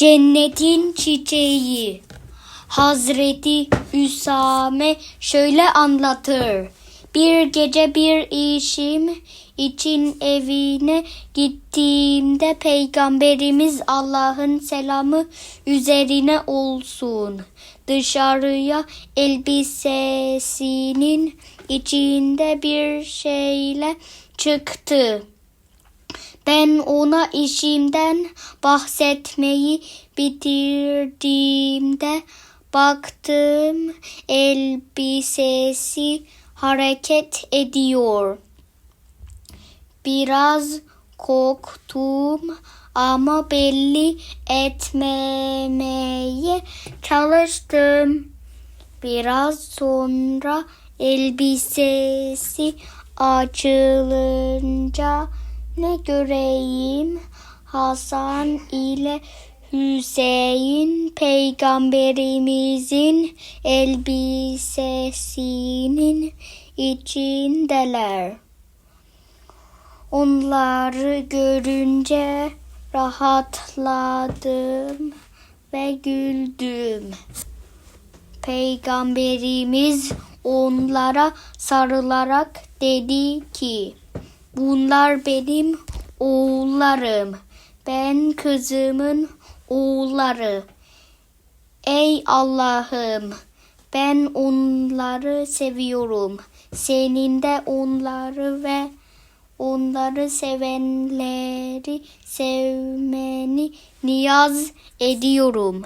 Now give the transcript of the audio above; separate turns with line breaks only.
Cennetin çiçeği. Hazreti Üsame şöyle anlatır. Bir gece bir işim için evine gittiğimde peygamberimiz Allah'ın selamı üzerine olsun. Dışarıya elbisesinin içinde bir şeyle çıktı. Ben ona işimden bahsetmeyi bitirdiğimde baktım elbisesi hareket ediyor. Biraz korktum ama belli etmemeye çalıştım. Biraz sonra elbisesi açılınca ne göreyim Hasan ile Hüseyin peygamberimizin elbisesinin içindeler. Onları görünce rahatladım ve güldüm. Peygamberimiz onlara sarılarak dedi ki: Bunlar benim oğullarım. Ben kızımın oğulları. Ey Allah'ım, ben onları seviyorum. Senin de onları ve onları sevenleri sevmeni niyaz ediyorum.